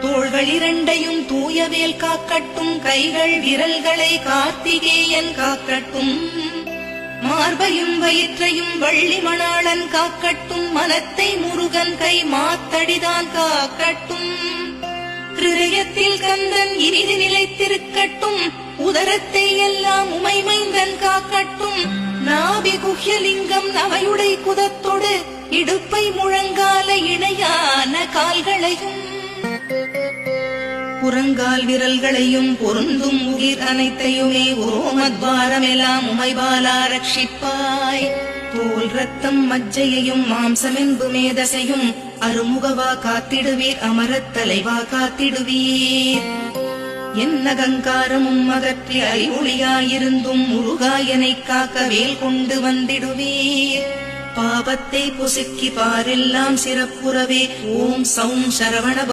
தோள்கள் இரண்டையும் தூயவேல் காக்கட்டும் கைகள் விரல்களை கார்த்திகேயன் காக்கட்டும். மார்பையும் வயிற்றையும் வள்ளி மணாளன் காக்கட்டும் மனத்தை முருகன் கை மாத்தடிதான் காக்கட்டும். ஹிருதயத்தில் கந்தன் இறுதி நிலைத்திருக்கட்டும் உதரத்தை எல்லாம் உமைமைந்தன் காக்கட்டும். நாபி குஹ்யலிங்கம் நவையுடை குதத்தொடு இடுப்பை முழங்கால இணையான கால்களையும் புறங்கால் விரல்களையும் பொருந்தும் உயிர் அனைத்தையுமே ஓமத்வாரமெல்லாம் உமைபாலா ரட்சிப்பாய். தோல் ரத்தம் மஜ்ஜையையும் மாம்சமென்பு மேதசையும் அருமுகவா காத்திடுவீர் அமரத் தலைவா காத்திடுவீர். என்ன கங்காரமும் அகற்றி அறிவொளியாயிருந்தும் முருகாயனை காக்க வேல் கொண்டு வந்திடுவீர். பாபத்தை பொசுக்கி பாரெல்லாம் சிறப்புறவே ஓம் சௌம் சரவண